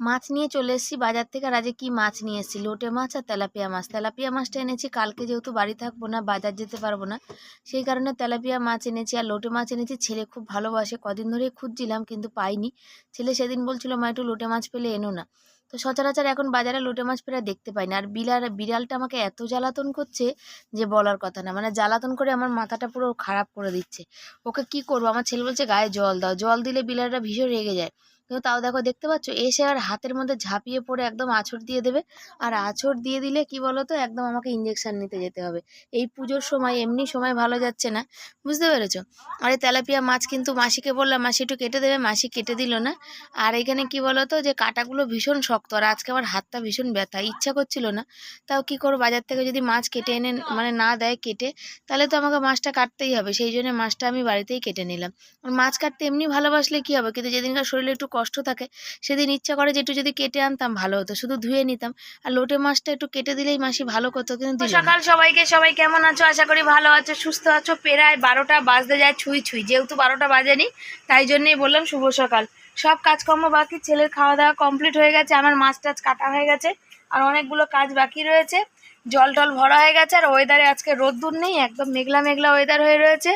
মাছ নিয়ে চলে এসেছি বাজার থেকে। আর আজকে কী মাছ নিয়ে এসেছি? লোটে মাছ আর তেলাপিয়া মাছ। তেলাপিয়া মাছটা এনেছি। কালকে যেহেতু বাড়ি থাকব না, বাজার যেতে পারব না, সেই কারণে তেলাপিয়া মাছ এনেছি আর লোটে মাছ এনেছি। ছেলে খুব ভালোবাসে। কদিন ধরেই খুঁজছিলাম কিন্তু পাইনি। ছেলে সেদিন বলছিল, মা, একটু লোটে মাছ পেলে এনো না। তো সচরাচর এখন বাজারে লোটে মাছ পেলে দেখতে পাই না। আর বিড়াল, বিড়ালটা আমাকে এত জ্বালাতন করছে যে বলার কথা না। মানে জ্বালাতন করে আমার মাথাটা পুরো খারাপ করে দিচ্ছে। ওকে কি করব? আমার ছেলে বলছে, গায়ে জল দাও। জল দিলে বিড়ালটা ভীষণ রেগে যায়। কিন্তু তাও দেখো দেখতে পাচ্ছ? এসে আর হাতের মধ্যে ঝাঁপিয়ে পড়ে একদম আঁচড় দিয়ে দেবে। আর আঁচড় দিয়ে দিলে কি বলো তো একদম আমাকে ইঞ্জেকশন নিতে যেতে হবে। এই পুজোর সময় এমনি সময় ভালো যাচ্ছে না, বুঝতে পেরেছ? আর এই তেলাপিয়া মাছ কিন্তু মাসিকে বললাম, মাসি একটু কেটে দেবে। মাসি কেটে দিল না। আর এখানে কি বলো তো যে কাটাগুলো ভীষণ শক্ত, আর আজকে আমার হাতটা ভীষণ ব্যথা, ইচ্ছা করছিল না। তাও কি করব? বাজার থেকে যদি মাছ কেটে এনে মানে না দেয় কেটে, তাহলে তো আমাকে মাছটা কাটতেই হবে। সেই জন্য মাছটা আমি বাড়িতেই কেটে নিলাম। আর মাছ কাটতে এমনি ভালোবাসলে কি হবে? কিন্তু যেদিনকার শরীরে একটু কষ্ট থাকে সেদিন ইচ্ছা করে যে একটু যদি কেটে আনতাম ভালো হতো শুধু ধুয়ে নিতাম। আর লোটে মাছটা একটু কেটে দিলেই মাসি ভালো করতো কিন্তু সকাল সবাইকে সবাই কেমন আছো? আশা করি ভালো আছো সুস্থ আছো। প্রায় বারোটা বাজতে যায় ছুঁই ছুঁই যেহেতু বারোটা বাজেনি তাই জন্যই বললাম শুভ সকাল। সব কাজকর্ম বাকি ছেলের খাওয়া দাওয়া কমপ্লিট হয়ে গেছে আমার মাছ টাছ কাটা হয়ে গেছে আর অনেকগুলো কাজ বাকি রয়েছে। জল টল ভরা হয়ে গেছে আর ওয়েদারে আজকে রোদ্দুর নেই একদম মেঘলা মেঘলা ওয়েদার হয়ে রয়েছে।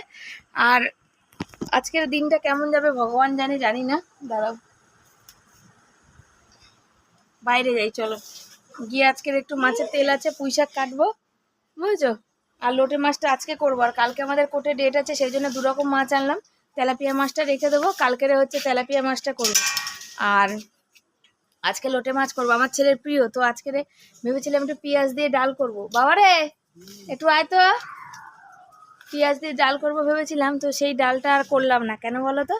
আর আজকের দিনটা কেমন যাবে ভগবান জানে জানি না। দাঁড়াও। বাইরে যাই চলো। গিয়ে আজকের একটু মাছের তেল আছে পুঁই শাক কাটবো। বুঝেছ? আর লোটে মাছটা আজকে করব আর কালকে আমাদের কোর্টে ডেট আছে সেই জন্য দুরকম মাছ আনলাম। তেলাপিয়া মাছটা রেখে দেবো কালকের হচ্ছে তেলাপিয়া মাছটা করব। আর আজকে লোটে মাছ করব আমার ছেলের প্রিয় তো আজকে ভেবেছিলাম একটু পেঁয়াজ দিয়ে ডাল করব। বাবা রে একটু আয় তো। পেঁয়াজ দিয়ে ডাল করব ভেবেছিলাম তো সেই ডালটা আর করলাম না। কেন বলো তো?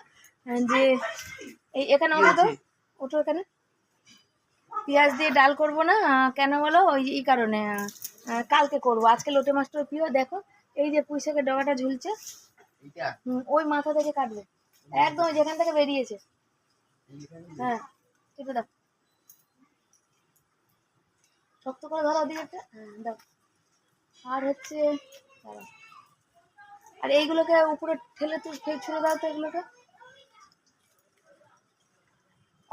যে এই এখানে ওঠো তো। ওঠো এখানে। পেঁয়াজ দিয়ে ডাল করব না কেন বলো? ওই এই কারণে কালকে করব। আজকে লোটে মাছটার প্রিয় দেখো। এই যে পুঁই শাকের ডগাটা ঝুলছে। ওই মাথা থেকে কাটবে। একদম যেখান থেকে বেরিয়েছে। হ্যাঁ কেটে দাও। শক্ত করে ধরো একটা। হ্যাঁ দাও। আর হচ্ছে। আর এইগুলোকে উপরে ঠেলে তো ছুড়ে দাও তো এগুলোকে।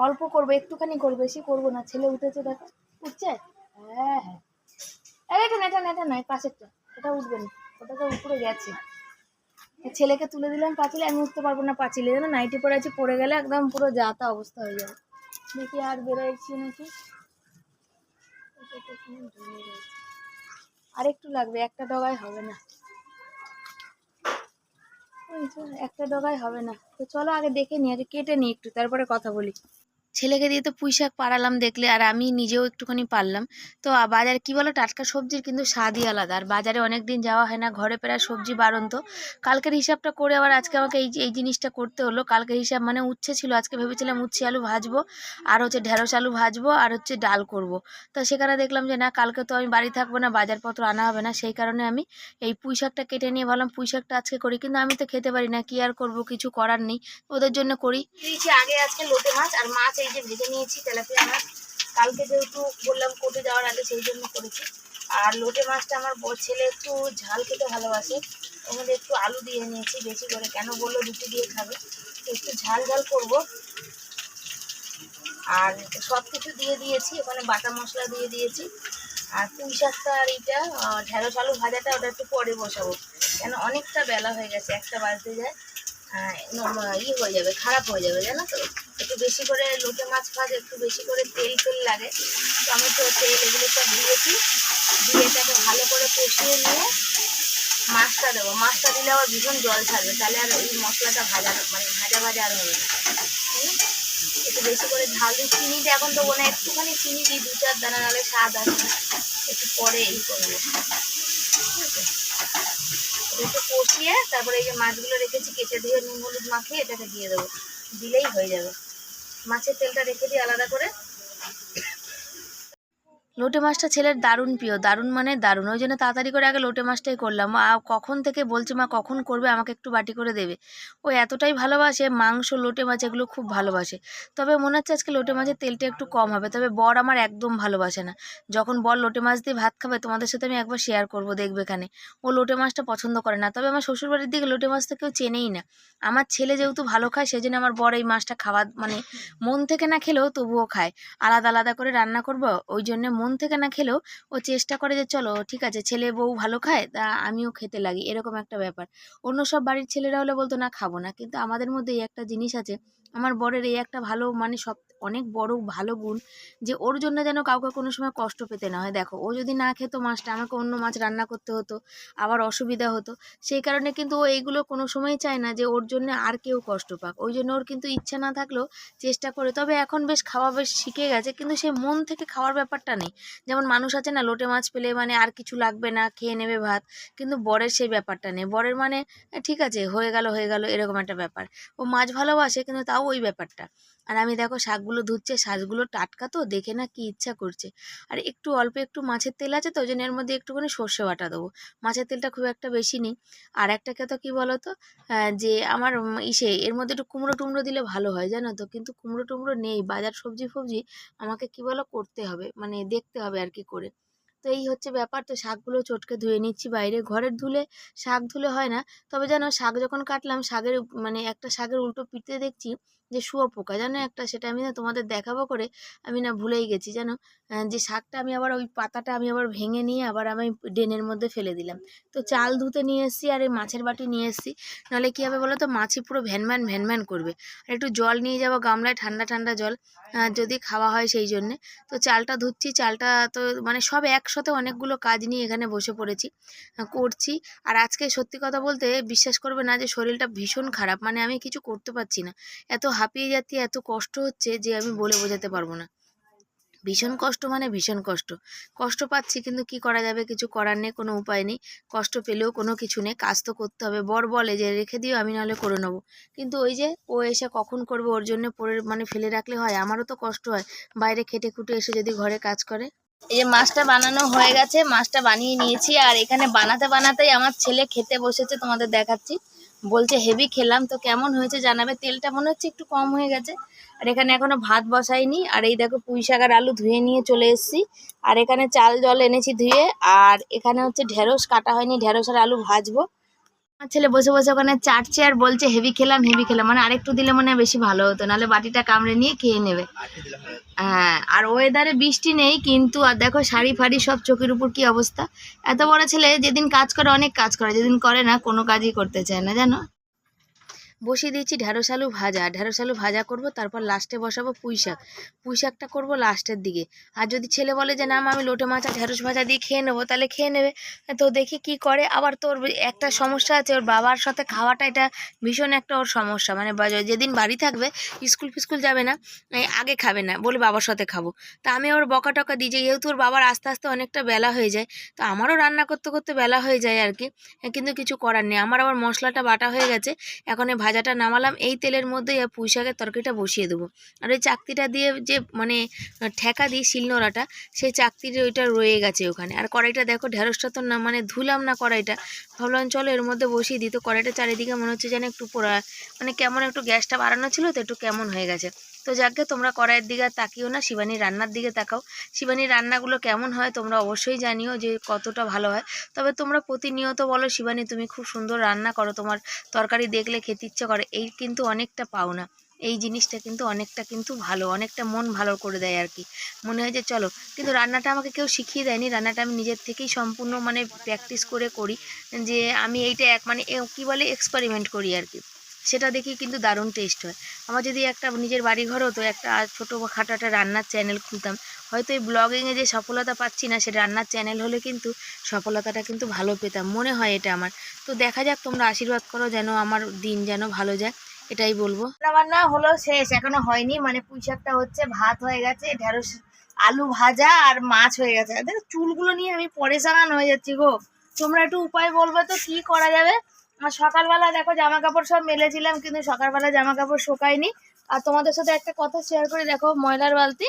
অল্প করব, একটুখানি করব, বেশি করব না, ছেলে উঠেছে দেখো, উঠছে? হ্যাঁ হ্যাঁ। এটা না এটা না এটা নয়, পাশেরটা, ওটা উঠবে না ওটা তো উপরে গেছে। ছেলেকে তুলে দিলাম পাঁচিলে, আমি উঠতে পারব না পাঁচিলে যেন নাইটি পরে আছে, পড়ে গেলে একদম পুরো যাতা অবস্থা হয়ে যাবে। দেখি আর বেরোচ্ছি নাকি। আর একটু লাগবে, একটা ডগায় হবে না। একটা ডগায় হবে না। তো চলো আগে দেখে নিই, আগে কেটে নিই একটু, তারপরে কথা বলি। ছেলেকে দিয়ে তো পুঁই শাক পাড়ালাম দেখলে, আর আমি নিজেও একটুখানি পারলাম। তো বাজার কি বলো, টাটকা সবজির কিন্তু স্বাদই আলাদা। আর বাজারে অনেক দিন যাওয়া হয় না, ঘরে প্রায় সবজি বাড়ন্ত কালকের হিসাবটা করে আবার আজকে আমাকে এই এই জিনিসটা করতে হলো। কালকের হিসাব মানে উচ্ছে ছিল, আজকে ভেবেছিলাম উচ্ছে আলু ভাজবো, আর হচ্ছে ঢেঁড়স আলু ভাজবো, আর হচ্ছে ডাল করব। তো সেখানে দেখলাম যে না, কালকে তো আমি বাড়ি থাকব না, বাজারপত্র আনা হবে না। সেই কারণে আমি এই পুঁই শাকটা কেটে নিয়ে ভাবলাম, পুঁই শাকটা আজকে করি। কিন্তু আমি তো খেতে পারি না, কি আর করব, কিছু করার নেই। ওদের জন্য করি। আগে আজকে লোটে মাছ, আর মাছ এই যে ভেজে নিয়েছি তেলাপিয়া মাছ। কালকে যেহেতু বললাম কোর্টে যাওয়ার আগে সেই জন্য করেছি। আর লোটে মাছটা আমার ছেলে একটু ঝাল খেতে ভালোবাসে। ওর মধ্যে একটু আলু দিয়ে নিয়েছি, বেশি করে। কেন বলল? রুটি দিয়ে খাবে। একটু ঝাল ঝাল করব। আর সব কিছু দিয়ে দিয়েছি। ওখানে বাটা মশলা দিয়ে দিয়েছি। আর পুঁই শাকটা আর এইটা ঢেঁড়স আলু ভাজাটা ওটা একটু পরে বসাবো। কেন অনেকটা বেলা হয়ে গেছে, একটা বাজতে যায়। ই হয়ে যাবে, খারাপ হয়ে যাবে, জানো তো? একটু বেশি করে লোটে মাছ ভাজ, একটু বেশি করে তেল তেল লাগে। টমেটো, তেল এগুলো সব দিয়েছি দিয়ে এটাকে ভালো করে কষিয়ে নিয়ে মাছটা দেবো। মাছটা দিলে আবার ভীষণ জল ছাড়বে। তাহলে আর ওই মশলাটা ভাজা মানে ভাজা ভাজা আর হবে না? একটু বেশি করে ঝাল দিই। চিনিটা এখন দেবো না একটুখানি চিনি দিই, দু চার দানা নাহলে স্বাদ আসে একটু পরে এই করব একটু কষিয়ে তারপরে এই যে মাছগুলো রেখেছি, কেটে দিয়ে নুন হলুদ মাখিয়ে এটাকে দিয়ে দেবো। দিলেই হয়ে যাবে। মাছের তেলটা রেখে দিই আলাদা করে লোটে মাছটা ছেলের দারুণ প্রিয়, দারুণ মানে দারুণ। ওই জন্য তাড়াতাড়ি করে আগে লোটে মাছটাই করলাম। মা কখন থেকে বলছে, মা, কখন করবে? আমাকে একটু বাটি করে দেবে। ও এতটাই ভালোবাসে, মাংস, লোটে মাছ এগুলো খুব ভালোবাসে। তবে মনে হচ্ছে আজকে লোটে মাছের তেলটা একটু কম হবে। তবে বর আমার একদম ভালোবাসে না। যখন বর লোটে মাছ দিয়ে ভাত খাবে, তোমাদের সাথে আমি একবার শেয়ার করব, দেখবে এখানে। ও লোটে মাছটা পছন্দ করে না। তবে আমার শ্বশুরবাড়ির দিকে লোটে মাছটা কেউ চেনেই না। আমার ছেলে যেহেতু ভালো খায় সেই জন্য আমার বর এই মাছটা খাওয়া মানে মন থেকে না খেলেও তবুও খায়। আলাদা আলাদা করে রান্না করব, ওই জন্য মন থেকে না খেলেও ও চেষ্টা করে যে, চলো, ঠিক আছে, ছেলে বউ ভালো খায়, তা আমিও খেতে লাগি। এরকম একটা ব্যাপার। অন্য সব বাড়ির ছেলেরা হলে বলতো, না, খাব না। কিন্তু আমাদের মধ্যে এই একটা জিনিস আছে, আমার বরের এই একটা ভালো মানে সব অনেক বড় ভালো গুণ যে ওর জন্য যেন কাউকে কোনো সময় কষ্ট পেতে না হয়। দেখো, ও যদি না খেতো মাছটা, আমাকে অন্য মাছ রান্না করতে হতো, আবার অসুবিধা হতো। সেই কারণে কিন্তু ও এইগুলো কোনো সময় চায় না যে ওর জন্য আর কেউ কষ্ট পাক। ওই জন্য ওর কিন্তু ইচ্ছা না থাকলেও চেষ্টা করে। তবে এখন বেশ খাওয়া বেশ শিখে গেছে, কিন্তু সে মন থেকে খাওয়ার ব্যাপারটা নেই। যেমন মানুষ আছে না, লোটে মাছ পেলে মানে আর কিছু লাগবে না, খেয়ে নেবে ভাত। কিন্তু বরের সেই ব্যাপারটা নেই। বরের মানে ঠিক আছে, হয়ে গেল হয়ে গেল, এরকম একটা ব্যাপার। ও মাছ ভালোবাসে, কিন্তু তাও ওই ব্যাপারটা। আর আমি দেখো শাকগুলো ধুচ্ছে, শাকগুলো টাটকা তো, দেখে না কি ইচ্ছা করছে। আর একটু অল্প একটু মাছের তেল আছে তো ওই জন্য এর মধ্যে একটুখানি সর্ষে বাটা দেবো। মাছের তেলটা খুব একটা বেশি নেই। আর একটা কথা কী বলো তো যে আমার ইসে, এর মধ্যে একটু কুমড়ো টুমড়ো দিলে ভালো হয়, জানো তো? কিন্তু কুমড়ো টুমড়ো নেই, বাজার সবজি ফবজি আমাকে কি বলো, করতে হবে মানে দেখতে হবে আর কি করে। তো এই হচ্ছে ব্যাপার। তো শাকগুলো চটকে ধুয়ে নিচ্ছি বাইরে। ঘরের ধুলে শাক ধুলে হয় না। তবে যেন শাক যখন কাটলাম, শাকের মানে একটা শাকের উল্টো পিঠে দেখছি যে শুয়োপোকা জানো একটা? সেটা আমি না তোমাদের দেখাবো করে আমি না ভুলেই গেছি, জানো? যে শাকটা আমি আবার ওই পাতাটা আমি আবার ভেঙে নিয়ে আবার আমি ড্রেনের মধ্যে ফেলে দিলাম। তো চাল ধুতে নিয়ে এসেছি আর এই মাছের বাটি নিয়ে এসেছি। নাহলে কী হবে বলো তো? মাছি পুরো ভ্যানম্যান ভ্যানম্যান করবে। আর একটু জল নিয়ে যাব গামলায়, ঠান্ডা ঠান্ডা জল। যদি খাওয়া হয় সেই জন্যে। তো চালটা ধুচ্ছি। চালটা তো মানে সব একসাথে অনেকগুলো কাজ নিয়ে এখানে বসে পড়েছি করছি। আর আজকে সত্যি কথা বলতে বিশ্বাস করবে না যে শরীরটা ভীষণ খারাপ মানে আমি কিছু করতে পারছি না। এত হাঁপিয়ে যাচ্ছি, এত কষ্ট হচ্ছে যে আমি বলে বোঝাতে পারব না। ভীষণ কষ্ট মানে ভীষণ কষ্ট। কষ্ট পাচ্ছি কিন্তু কি করা যাবে, কিছু করার নেই, কোনো উপায় নেই। কষ্ট পেলেও কোনো কিছু নেই, কাজ তো করতে হবে। বর বলে যে রেখে দিও, আমি নাহলে করে নেব। কিন্তু ওই যে ও এসে কখন করবে, ওর জন্য পরে মানে ফেলে রাখলে হয়, আমারও তো কষ্ট হয়। বাইরে খেটে খুটে এসে যদি ঘরে কাজ করে। এই যে মাছটা বানানো হয়ে গেছে, মাছটা বানিয়ে নিয়েছি, আর এখানে বানাতে বানাতেই আমার ছেলে খেতে বসেছে তোমাদের দেখাচ্ছি। বলছে, হেভি খেলাম, তো কেমন হয়েছে জানাবে? তেলটা মনে হচ্ছে একটু কম হয়ে গেছে, আর এখানে এখনও ভাত বসাইনি। আর এই দেখো, পুঁই শাক আর আলু ধুয়ে নিয়ে চলে এসেছি। আর এখানে চাল জল এনেছি ধুয়ে, আর এখানে হচ্ছে ঢেঁড়স কাটা হয়নি, ঢেঁড়স আর আলু ভাজবো। আমার ছেলে বসে বসে ওখানে চাটছে আর বলছে হেভি খেলাম হেভি খেলাম। মানে আরেকটু দিলে মনে হয় বেশি ভালো হতো নাহলে বাটিটা কামড়ে নিয়ে খেয়ে নেবে। হ্যাঁ আর ওয়েদারে বৃষ্টি নেই কিন্তু আর দেখো শাড়ি ফাড়ি সব চোখের উপর কি অবস্থা। এত বড় ছেলে যেদিন কাজ করে অনেক কাজ করে যেদিন করে না কোনো কাজই করতে চায় না জানো? বসিয়ে দিয়েছি ঢ্যাঁড়স আলু ভাজা। ঢ্যাঁড়স আলু ভাজা করব, তারপর লাস্টে বসাবো পুঁই শাক। পুঁই শাকটা করব লাস্টের দিকে। আর যদি ছেলে বলে যে, না আমি লোটে মাছ আর ঢ্যাঁড়স ভাজা দিয়ে খেয়ে নেব, তাহলে খেয়ে নেবে। তো দেখি কি করে। আবার তোর একটা সমস্যা আছে, ওর বাবার সাথে খাওয়াটা এটা ভীষণ একটা ওর সমস্যা। মানে যেদিন বাড়ি থাকবে, স্কুল ফিস্কুল যাবে না আগে খাবে না, বলে বাবার সাথে খাব। তা আমি ওর বকা টকা দিই যেহেতু ওর বাবার আস্তে আস্তে অনেকটা বেলা হয়ে যায়, তো আমারও রান্না করতে করতে বেলা হয়ে যায় আর কি। কিন্তু কিছু করার নেই। আমার আবার মশলাটা বাটা হয়ে গেছে, এখন ভাজাটা নামালাম, এই তেলের মধ্যে পুঁই শাকের তরকারিটা বসিয়ে দেবো। আর ওই চাকতিটা দিয়ে যে মানে ঠেকা দিই শিলনোড়াটা, সেই চাকতির ওইটা রয়ে গেছে ওখানে। আর কড়াইটা দেখো, ঢেঁড়সটা তো না মানে ধুলাম না কড়াইটা। ভাবলাম চলো এর মধ্যে বসিয়ে দিই। তো কড়াইটা চারিদিকে মনে হচ্ছে যেন একটু পোড়া মানে কেমন একটু গ্যাসটা বাড়ানো ছিল তো একটু কেমন হয়ে গেছে। তো যাকে তোমরা কড়াইয়ের দিকে তাকিও না শিবানীর রান্নার দিকে তাকাও। শিবানীর রান্নাগুলো কেমন হয় তোমরা অবশ্যই জানিও যে কতটা ভালো হয়। তবে তোমরা প্রতিনিয়ত বলো, শিবানী তুমি খুব সুন্দর রান্না করো, তোমার তরকারি দেখলে খেতে ইচ্ছে করে, এই কিন্তু অনেকটা পাও না এই জিনিসটা কিন্তু অনেকটা কিন্তু ভালো, অনেকটা মন ভালো করে দেয় আর কি। মনে হয় যে চলো, কিন্তু রান্নাটা আমাকে কেউ শিখিয়ে দেয়নি, রান্নাটা আমি নিজের থেকেই সম্পূর্ণ মানে প্র্যাকটিস করে করি, যে আমি এইটা এক মানে কি বলে এক্সপেরিমেন্ট করি আর কি। সেটা দেখি কিন্তু দারুণ টেস্ট হয়। আমার যদি একটা নিজের বাড়ি ঘর হতো, একটা ছোটো খাটো একটা রান্নার চ্যানেল খুলতাম, হয়তো এই ব্লগিংয়ে যে সফলতা পাচ্ছি না, সে রান্নার চ্যানেল হলে কিন্তু সফলতাটা কিন্তু ভালো পেতাম, মনে হয় এটা আমার। তো দেখা যাক, তোমরা আশীর্বাদ করো যেন আমার দিন যেন ভালো যায়, এটাই বলব। রান্না হলো শেষ, এখনও হয়নি মানে পুঁই শাকটা হচ্ছে, ভাত হয়ে গেছে, ঢেঁড়স, আলু ভাজা আর মাছ হয়ে গেছে। দেখো, চুলগুলো নিয়ে আমি পরেশান হয়ে যাচ্ছি গো। তোমরা একটু উপায় বলবে তো, কি করা যাবে? আর সকালবেলা দেখো জামা কাপড় সব মেলেছিলাম, কিন্তু সকালবেলা জামা কাপড় শোকায়নি। আর তোমাদের সাথে একটা কথা শেয়ার করে, দেখো ময়লার বালতি।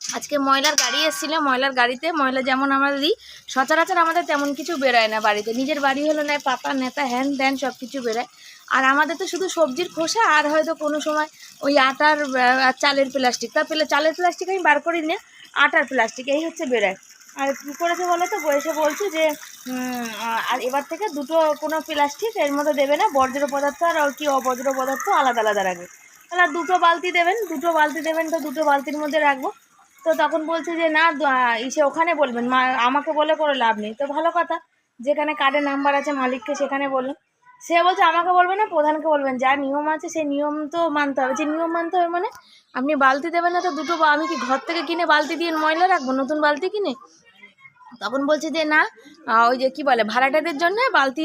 আজকে ময়লার গাড়ি এসেছিল, ময়লার গাড়িতে ময়লা যেমন আমরা দিই, সচরাচর আমাদের তেমন কিছু বেরোয় না বাড়িতে। নিজের বাড়ি হলো না পাতা নেতা, হ্যান ত্যান সব কিছু বেরোয়। আর আমাদের তো শুধু সবজির খোসা আর হয়তো কোনো সময় ওই আটার চালের প্লাস্টিক। তা চালের প্লাস্টিক আমি বার করি না আটার প্লাস্টিক, এই হচ্ছে বেরোয়। আর কী করেছে বলো তো? বসে বলছে যে আর এবার থেকে দুটো কোনো প্লাস্টিক এর মধ্যে দেবে না, বর্জ্য পদার্থ আর কি অবজ্র পদার্থ আলাদা আলাদা রাখবে। তাহলে আর দুটো বালতি দেবেন, দুটো বালতি দেবেন তো দুটো বালতির মধ্যে রাখব। তো তখন বলছে যে, না ইসে ওখানে বলবেন, মা, আমাকে বলে করে লাভ নেই। তো ভালো কথা, যেখানে কার্ডের নাম্বার আছে মালিককে সেখানে বলুন সে বলছে, আমাকে বলবেন না, প্রধানকে বলবেন, যা নিয়ম আছে সেই নিয়ম তো মানতে হবে। যে নিয়ম মানতে হবে মানে আপনি বালতি দেবেন না তো দুটো আমি কি ঘর থেকে কিনে বালতি দিয়ে ময়লা রাখব, নতুন বালতি কিনে? তখন বলছে যে, না ওই যে কি বলে, ভাড়াটাদের জন্য বালতি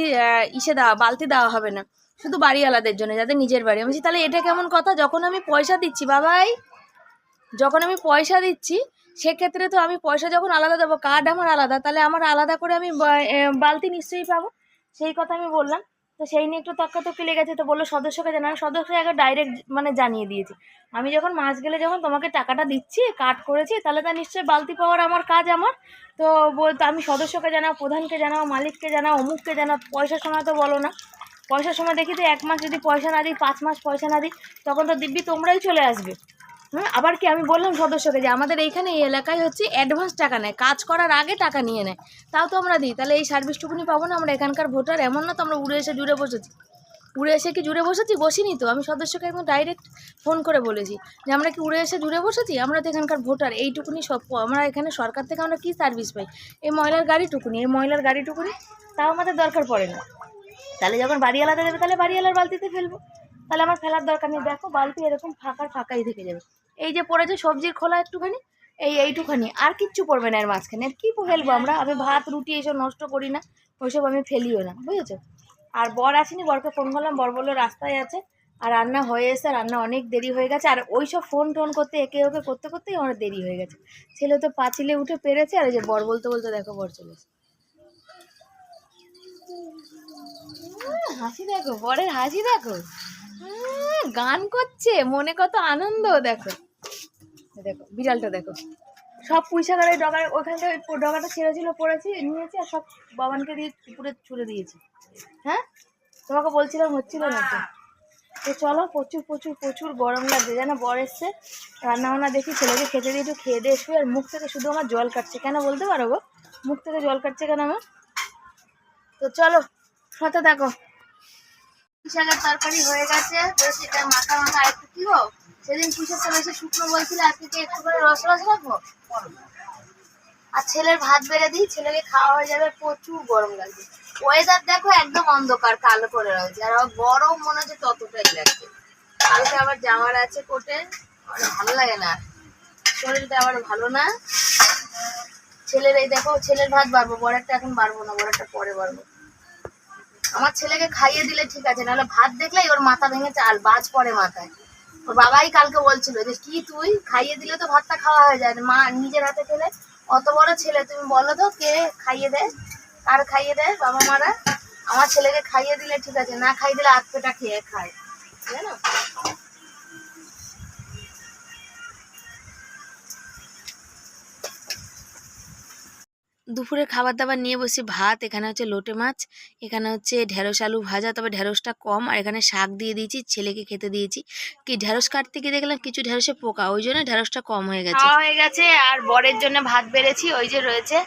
ইসে দেওয়া, বালতি দেওয়া হবে না। শুধু বাড়িওয়ালাদের জন্য, যাদের নিজের বাড়ি। আমি তাহলে এটা কেমন কথা? যখন আমি পয়সা দিচ্ছি, বাবাই, যখন আমি পয়সা দিচ্ছি, সেক্ষেত্রে তো আমি পয়সা যখন আলাদা দেবো, কার্ড আমার আলাদা, তাহলে আমার আলাদা করে আমি বালতি নিশ্চয়ই পাবো? সেই কথা আমি বললাম। তো সেই নিয়ে একটু তর্কাতর্কি লেগেছে, তো বলল সদস্যকে জানানো সদস্য আগে ডাইরেক্ট মানে জানিয়ে দিয়েছি। আমি যখন মাস গেলে যখন তোমাকে টাকাটা দিচ্ছি, কাট করেছি, তাহলে তা নিশ্চয়ই বালতি পাওয়ার আমার কাজ আমার। তো বলতো আমি সদস্যকে জানাও, প্রধানকে জানাও, মালিককে জানাও, অমুককে জানাও, পয়সার সময় তো বলো না। পয়সার সময় দেখি তো এক মাস যদি পয়সা না দিই, পাঁচ মাস পয়সা না দিই, তখন তো দিব্যি তোমরাই চলে আসবে। আবার কি আমি বললাম সদস্যকে যে আমাদের এইখানে এই এলাকায় হচ্ছে অ্যাডভান্স টাকা নেয়, কাজ করার আগে টাকা নিয়ে নেয়। তাও তো আমরা দিই, তাহলে এই সার্ভিসটুকুনি পাবো না আমরা এখানকার ভোটার, এমন না তো আমরা উড়ে এসে জুড়ে বসেছি। উড়ে এসে কি জুড়ে বসেছি? বসিনি তো, আমি সদস্যকে একদম ডাইরেক্ট ফোন করে বলেছি যে আমরা কি উড়ে এসে জুড়ে বসেছি? আমরা তো এখানকার ভোটার, এইটুকুনি সব আমরা এখানে সরকার থেকে আমরা কী সার্ভিস পাই? এই ময়লার গাড়িটুকুনি, এই ময়লার গাড়িটুকুনি, তাও আমাদের দরকার পড়ে না। তাহলে যখন বাড়িওয়ালাতে দেবে, তাহলে বাড়িওয়ালার বালতিতে ফেলব। তাহলে আমার ফেলার দরকার নেই। দেখো, বালতি এরকম ফাঁকার ফাঁকাই থেকে যাবে। এই যে পড়েছে সবজির খোলা একটুখানি, এই এইটুখানি, আর কিচ্ছু পড়বে না এর মাঝখানে। আর কী ফেলব আমরা? আমি ভাত, রুটি এসব নষ্ট করি না, ওইসব আমি ফেলিও না, বুঝেছ? আর বর আসেনি, বরকে ফোন করলাম, বর বলল রাস্তায় আছে, আর রান্না হয়ে এসে রান্না অনেক দেরি হয়ে গেছে, আর ওই সব ফোন টোন করতে, একে ওকে করতে করতেই আমার দেরি হয়ে গেছে। ছেলে তো পাঁচিলে উঠে পেরেছে, আর এই যে বর বলতে বলতে দেখো বর চলে হাসি দেখো, বরের হাসি দেখো। গান করছে, মনে কত আনন্দ, দেখো। দেখো, বিড়ালটা দেখো। সব পুঁইশা করে ডগা ওখান থেকে ডগাটা ছেড়েছিল পড়েছি, নিয়েছি, আর সব বাবানকে দিয়ে পুকুরে ছুড়ে দিয়েছি। হ্যাঁ? তোমাকে বলছিলাম, হচ্ছিল না তো? তো চলো, প্রচুর প্রচুর প্রচুর গরম লাগছে। যেন বর এসছে রান্না বান্না দেখি, ছেলেকে খেতে দিয়ে একটু খেয়ে দিয়ে শুয়ে, আর মুখ থেকে শুধু আমার জল কাটছে। কেন বলতে পারো গো? মুখ থেকে জল কাটছে কেন আমার? তো চলো, সাথে দেখো শাকের তরকারি হয়ে গেছে বেশ এটা মাখা মাখা একটু কি গো সেদিন পুষের বেশি শুকনো বলছিলে, আজকে কি একটু করে রস রস রাখব? আর ছেলের ভাত বেড়ে দিই, ছেলেকে খাওয়া হয়ে যাবে, প্রচুর গরম লাগছে। ওয়েদার দেখো একদম অন্ধকার, কালো করে রয়েছে, আর গরম মনে হচ্ছে ততটাই লাগছে। কালকে আবার জামার আছে কোটে ভালো লাগে না। শরীরটা আবার ভালো না। ছেলের এই দেখো, ছেলের ভাত বাড়বো বড়েরটা এখন বাড়বো না বড়েরটা পরে বাড়বো। আমার ছেলেকে খাইয়ে দিলে ঠিক আছে, নাহলে ভাত দেখলেই ওর মাথা ভেঙে চাল বাজ পড়ে মাথায়। ওর বাবাই কালকে বলছিল যে কি তুই? খাইয়ে দিলে তো ভাতটা খাওয়া হয়ে যায়। মা নিজের হাতে খেলে। অত বড় ছেলে, তুমি বলো তো কে খাইয়ে দেয় কার খাইয়ে দেয় বাবা মারা? আমার ছেলেকে খাইয়ে দিলে ঠিক আছে, না খাইয়ে দিলে আধ পেটা খেয়ে খায়। জানো? দুপুরে খাবার দাবার নিয়ে বসি। ভাত, এখানে হচ্ছে লোটে মাছ, এখানে হচ্ছে ঢেঁড়স আলু ভাজা, তবে ঢেঁড়সটা কম, আর এখানে শাক দিয়ে দিয়েছি, ছেলেকে খেতে দিয়েছি। কি, ঢেঁড়স কাটতে গিয়ে দেখলাম কিছু ঢেঁড়সে পোকা, ওই জন্য ঢেঁড়সটা কম হয়ে গেছে। হয়ে গেছে, আর বরের জন্য ভাত বেড়েছি, ওই যে রয়েছে।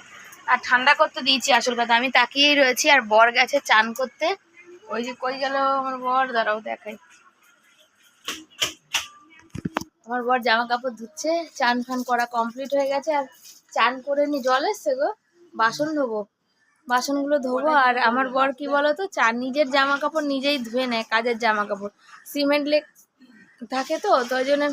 আর ঠান্ডা করতে দিয়েছি আসল কথা, আমি তাকিয়েই রয়েছি, আর বর গেছে চান করতে। ওই যে কই গেল আমার বর? দাঁড়াও, দেখাই। আমার বর জামা কাপড় ধুচ্ছে চান ফান করা কমপ্লিট হয়ে গেছে, আর চান করে নি, জল এসছে গো। বাসন ধোবো। বাসনগুলো ধোবো আর আমার বর কি বলতো, চার নিজের জামা কাপড় নিজেই ধুয়ে নেয়, কাজের জামা কাপড় সিমেন্ট লেগ থাকে তো তো ওই জন্য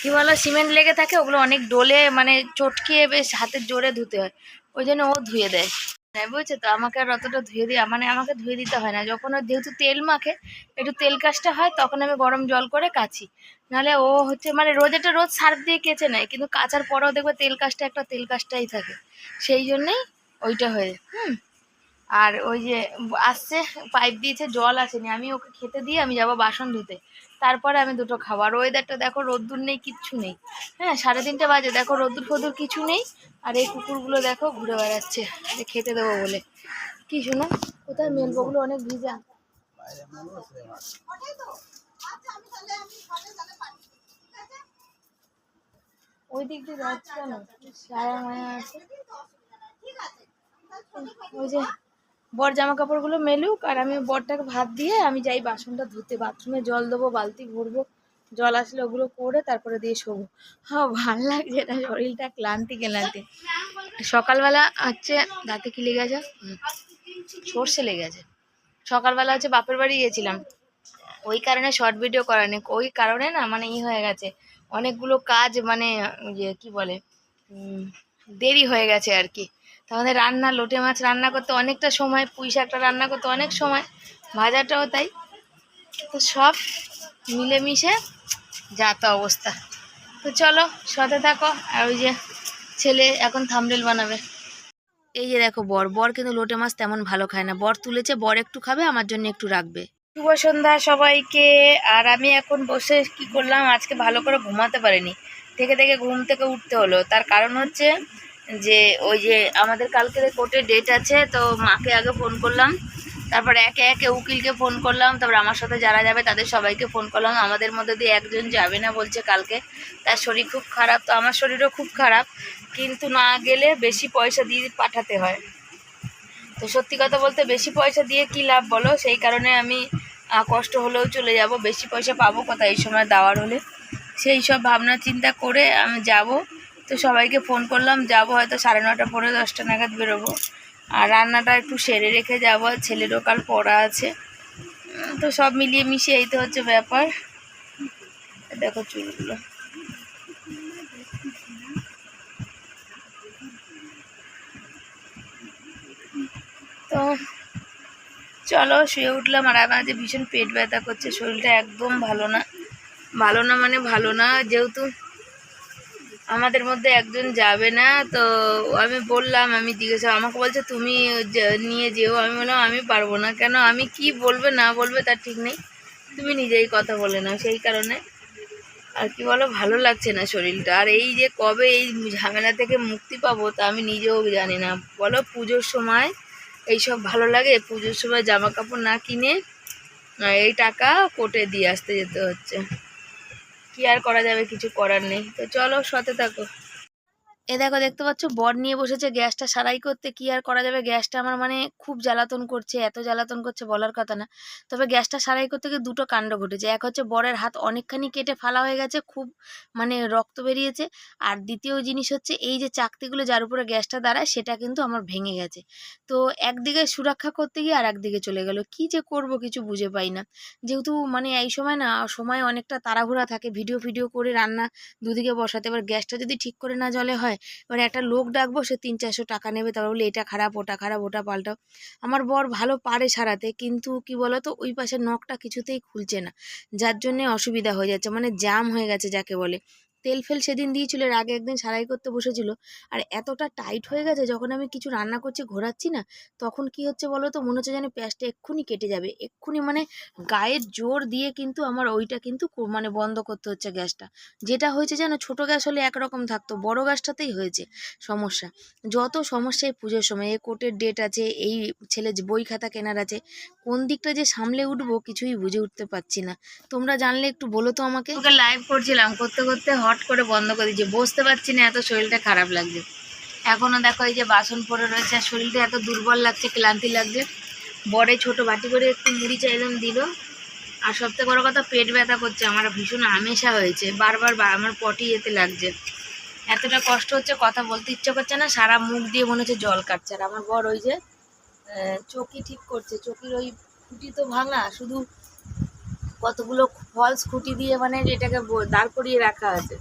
কি বলো সিমেন্ট লেগে থাকে, ওগুলো অনেক ডোলে মানে চটকিয়ে বেশ হাতের জোরে ধুতে হয়। ওই জন্য ও ধুয়ে দেয়। হ্যাঁ বুঝছ তো? আমাকে আর অতটা ধুয়ে দিয়ে মানে আমাকে ধুয়ে দিতে হয় না। যখন ওর যেহেতু তেল মাখে, একটু তেল কাজটা হয়, তখন আমি গরম জল করে কাচি। নাহলে ও হচ্ছে মানে রোজ একটা রোজ সার্ফ দিয়ে কেচে নেয়, কিন্তু কাচার পরেও দেখবে তেল কাজটা একটা তেল কাজটাই থাকে। সেই জন্যেই ওইটা হয়ে হুম? আর ওই যে আসছে, পাইপ দিয়েছে, জল আসেনি। আমি ওকে খেতে দিয়ে আমি যাব বাসন ধুতে। তারপরে আমি দুটো খাব। আর ওয়েদারটা দেখো, রোদ্দুর নেই, কিচ্ছু নেই। হ্যাঁ সাড়ে তিনটে বাজে। দেখো, রোদ্দুর ফোদ্দুর কিছু নেই। আর এই কুকুরগুলো দেখো, ঘুরে বেড়াচ্ছে। খেতে দেবো বলে। কি শোনো? কোথায় মেলবোগুলো অনেক ভিজা। ওই দিক দিয়ে যাচ্ছে কেন? সায়া মায়া আছে। ওই যে বর জামা কাপড়গুলো মেলুক আর আমি বরটাকে ভাত দিয়ে আমি যাই বাসনটা ধুতে। বাথরুমে জল দেবো, বালতি ভরবো, জল আসলে ওগুলো করে তারপরে দিয়ে শোবো। হ্যাঁ ভালো লাগছে না শরীরটা, ক্লান্তি ক্লান্তি। সকালবেলা হচ্ছে দাঁতে কি লেগে আছে? সর্ষে লেগে আছে। সকালবেলা হচ্ছে বাপের বাড়ি গিয়েছিলাম। ওই কারণে শর্ট ভিডিও করা নেই ওই কারণে না মানে ই হয়ে গেছে। অনেকগুলো কাজ মানে ইয়ে কি বলে? দেরি হয়ে গেছে আর কি। আমাদের রান্না, লোটে মাছ রান্না করতে অনেকটা সময়, পুঁই শাকটা রান্না করতে অনেক সময়। ভাজাটাও তাই। তো সব মিলেমিশে যা তো অবস্থা। তো চলো, সাথে থাকো। আর ওই যে ছেলে এখন থামডেল বানাবে। এই যে দেখো বর বর কিন্তু লোটে মাছ তেমন ভালো খায় না। বর তুলেছে, বর একটু খাবে, আমার জন্য একটু রাখবে। শুভ সন্ধ্যা সবাইকে। আর আমি এখন বসে কি করলাম, আজকে ভালো করে ঘুমাতে পারিনি। থেকে থেকে ঘুম থেকে উঠতে হলো। তার কারণ হচ্ছে যে ওই যে আমাদের কালকে কোর্টে ডেট আছে, তো মাকে আগে ফোন করলাম। তারপর একে একে উকিলকে ফোন করলাম, তারপর আমার সাথে যারা যাবে তাদের সবাইকে ফোন করলাম। আমাদের মধ্যে দিয়ে একজন যাবে না বলছে কালকে। তার শরীর খুব খারাপ, তো আমার শরীরও খুব খারাপ। কিন্তু না গেলে বেশি পয়সা দিয়ে পাঠাতে হয়। তো সত্যি কথা বলতে বেশি পয়সা দিয়ে কি লাভ বলো? সেই কারণে আমি কষ্ট হলেও চলে যাব। বেশি পয়সা পাবো কোথায়? এই সময় দেওয়ার হলে। সেই সব ভাবনা চিন্তা করে আমি যাব। তো সবাইকে ফোন করলাম, যাব হয়তো সাড়ে নটা পরে দশটা নাগাদ বেরোবো। আর রান্নাটা একটু সেরে রেখে যাব ছেলেরও কাল পড়া আছে। তো সব মিলিয়ে মিশিয়ে এই তো হচ্ছে ব্যাপার। দেখো চুলগুলো। তো চলো, শুয়ে উঠলাম আর আমার যে ভীষণ পেট ব্যথা করছে, শরীরটা একদম ভালো না। ভালো না মানে ভালো না, যেহেতু আমাদের মধ্যে একজন যাবে না, তো আমি বললাম, আমি জিজ্ঞাসা, আমাকে বলছে, তুমি নিয়ে যেও। আমি বললাম, আমি পারব না। কেন? আমি কি বলবে, না বলবে, তার ঠিক নেই। তুমি নিজেই কথা বলে নাও সেই কারণে। আর কি বলো, ভালো লাগছে না শরীরটা। আর এই যে কবে এই ঝামেলা থেকে মুক্তি পাবো, তা আমি নিজেও জানি না। বলো, পুজোর সময় এইসব ভালো লাগে? পুজোর সময় জামা কাপড় না কিনে এই টাকা কোটে দিয়ে আসতে যেতে হচ্ছে। কি আর করা যাবে কিছু করার নেই। তো চলো সাথে থাকো। এ দেখো, দেখতে পাচ্ছ, বর নিয়ে বসেছে গ্যাসটা সারাই করতে। কি আর করা যাবে? গ্যাসটা আমার মানে খুব জ্বালাতন করছে, এত জ্বালাতন করছে বলার কথা না। তবে গ্যাসটা সারাই করতে গিয়ে দুটো কাণ্ড ঘটেছে। এক হচ্ছে, বরের হাত অনেকখানি কেটে ফালা হয়ে গেছে, খুব মানে রক্ত বেরিয়েছে। আর দ্বিতীয় জিনিস হচ্ছে, এই যে চাকতিগুলো যার উপরে গ্যাসটা দাঁড়ায়, সেটা কিন্তু আমার ভেঙে গেছে। তো একদিকে সুরক্ষা করতে গিয়ে আর একদিকে চলে গেল। কি যে করব কিছু বুঝে পাই না। যেহেতু মানে এই সময় না, সময় অনেকটা তাড়াহুড়া থাকে, ভিডিও ভিডিও করে রান্না দুদিকে বসাতে। এবার গ্যাসটা যদি ঠিক করে না জলে হয় এবার একটা লোক ডাকবো, সে তিন চারশো টাকা নেবে, তারপর বলে, এটা খারাপ, ওটা খারাপ, ওটা পাল্টাও। আমার বর ভালো পারে সারাতে, কিন্তু কি বলতো, ওই পাশে নখটা কিছুতেই খুলছে না। যার জন্যে অসুবিধা হয়ে যাচ্ছে মানে জ্যাম হয়ে গেছে, যাকে বলে। তেল ফেল সেদিন দিয়েছিল, এর আগে একদিন সারাই করতে বসেছিল। আর এতটা টাইট হয়ে গেছে, যখন আমি কিছু রান্না করছি, ঘোরাচ্ছি না, তখন কি হচ্ছে বলো তো মনে হচ্ছে যেন পেঁয়াজটা এক্ষুনি কেটে যাবে। এক্ষুনি মানে গায়ের জোর দিয়ে কিন্তু আমার ওইটা কিন্তু মানে বন্ধ করতে হচ্ছে গ্যাসটা। যেটা হয়েছে যেন ছোট গ্যাস হলে একরকম থাকতো, বড় গ্যাসটাতেই হয়েছে সমস্যা। যত সমস্যা এই পুজোর সময়, এই কোর্টের ডেট আছে, এই ছেলে বই খাতা কেনার আছে, কোন দিকটা যে সামলে উঠবো কিছুই বুঝে উঠতে পারছি না। তোমরা জানলে একটু বলো তো আমাকে। লাইভ করছিলাম, করতে করতে হট করে বন্ধ করে দিয়েছি। বসতে পারছি না, এত শরীরটা খারাপ লাগছে। এখনও দেখো এই যে বাসন পড়ে রয়েছে, আর শরীরটা এত দুর্বল লাগছে, ক্লান্তি লাগছে। বড়ে ছোট বাটি করে একটু মুড়ি চাইলাম দিল। আর সবথেকে বড় কথা, পেট ব্যথা করছে, আমার ভীষণ আমেশা হয়েছে। বারবার আমার পটি যেতে লাগছে। এতটা কষ্ট হচ্ছে, কথা বলতে ইচ্ছে করছে না, সারা মুখ দিয়ে মনে হচ্ছে জল কাটছে। আর আমার বর ওই যে চকি ঠিক করছে। চকির ওই খুঁটি তো ভাঙা, শুধু কতগুলো ফলস খুঁটি দিয়ে মানে এটাকে দাঁড় করিয়ে রাখা আছে।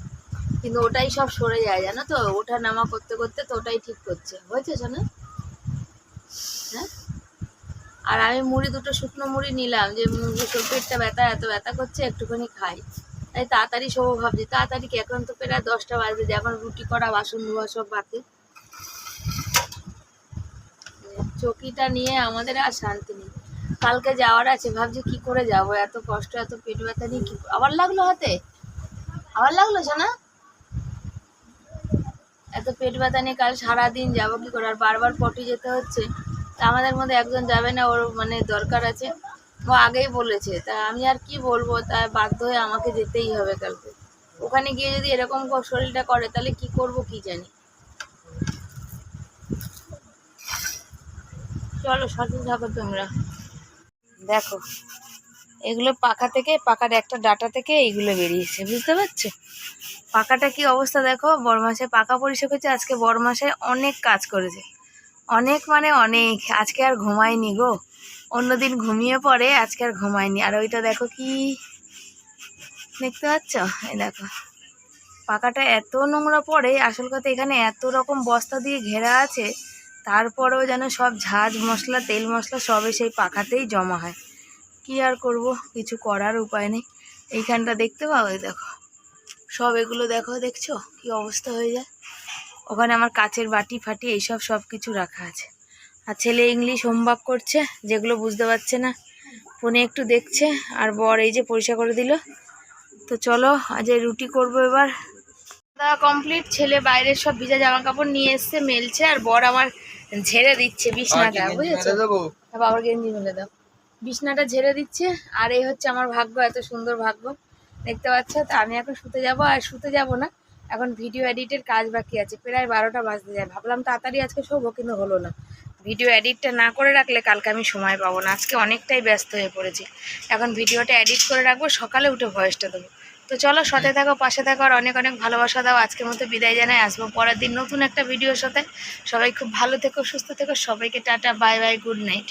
কিন্তু ওটাই সব সরে যায়, জানো তো? ওঠা নামা করতে করতে তো ওটাই ঠিক করছে। হয়েছে শোনা হ্যাঁ? আর আমি মুড়ি, দুটো শুকনো মুড়ি নিলাম, যে সব পেটটা ব্যথা, এত ব্যথা করছে, একটুখানি খাই। তাই তাড়াতাড়ি শোবো ভাবছি, তাড়াতাড়ি কি এখন তো প্রায় দশটা বাজে যে এখন রুটি করা, বাসন ধোয়া, সব বাকি। চকিটা নিয়ে আমাদের আর শান্তি নেই। কালকে যাওয়ার আছে, ভাবছি কি করে যাব? এত কষ্ট, এত পেট ব্যথা নিয়ে কি আবার লাগল হাতে? আবার লাগল না এত পেট ব্যথা নিয়ে কাল সারাদিন যাব কি করে? আর বারবার পটি যেতে হচ্ছে। তা আমাদের মধ্যে একজন যাবে না, ওর মানে দরকার আছে। ও আগেই বলেছে, তা আমি আর কি বলব? তা বাধ্য হয়ে আমাকে যেতেই হবে কালকে। ওখানে গিয়ে যদি এরকম শরীরটা করে, তাহলে কি করব কি জানি? চলো সচেতন থাকো তোমরা। দেখো, এগুলো পাকা থেকে পাকার একটা ডাটা থেকে এইগুলো বেরিয়েছে, বুঝতে পারছ? পাকাটা কি অবস্থা দেখো, বড় মাসে পাকা পরিষ্কার করছে, আজকে বড় মাসে অনেক কাজ করেছে। অনেক মানে অনেক, আজকে আর ঘুমায়নি গো। অন্যদিন ঘুমিয়ে পড়ে, আজকে আর ঘুমায়নি। আর ওইটা দেখো কি, দেখতে পাচ্ছ? এই দেখো পাকাটা এত নোংরা পড়ে, আসল কথা এখানে এত রকম বস্তা দিয়ে ঘেরা আছে তারপরেও যেন সব ঝাঁজ মশলা, তেল মশলা সবে সেই পাখাতেই জমা হয়। কি আর করব? কিছু করার উপায় নেই। এইখানটা দেখতে পাও? দেখো। সব এগুলো দেখো, দেখছ? কি অবস্থা হয়ে যায়? ওখানে আমার কাচের বাটি ফাটি এইসব সব কিছু রাখা আছে। আর ছেলে ইংলিশ হোমওয়ার্ক করছে, যেগুলো বুঝতে পারছে না। ফোনে একটু দেখছে, আর বর এই যে পরিষ্কার করে দিল। তো চলো, আজ রুটি করব এবার। দাওয়া কমপ্লিট, ছেলে বাইরের সব ভিজা জামা কাপড় নিয়ে এসছে, মেলছে, আর বর আমার ঝেড়ে দিচ্ছে বিছনাটা বুঝেছ? আর বাবার গেঞ্জি মেলে দাও। বিছনাটা ঝেড়ে দিচ্ছে আর এই হচ্ছে আমার ভাগ্য এত সুন্দর ভাগ্য। দেখতে পাচ্ছ? তো আমি এখন শুতে যাব আর শুতে যাব না। এখন ভিডিও এডিটের কাজ বাকি আছে প্রায় বারোটা বাজতে যায়। ভাবলাম তাড়াতাড়ি আজকে শোবো কিন্তু হলো না। ভিডিও এডিটটা না করে রাখলে কালকে আমি সময় পাবো না। আজকে অনেকটাই ব্যস্ত হয়ে পড়েছি। এখন ভিডিওটা এডিট করে রাখব সকালে উঠে ভয়েসটা দেবো। তো চলো সাথে থাকো, পাশে থাকো, আর অনেক অনেক ভালোবাসা দাও। আজকের মতো বিদায় জানাই, আসব পরের দিন নতুন একটা ভিডিওর সাথে। সবাই খুব ভালো থেকো, সুস্থ থেকো, সবাইকে tata bye bye good night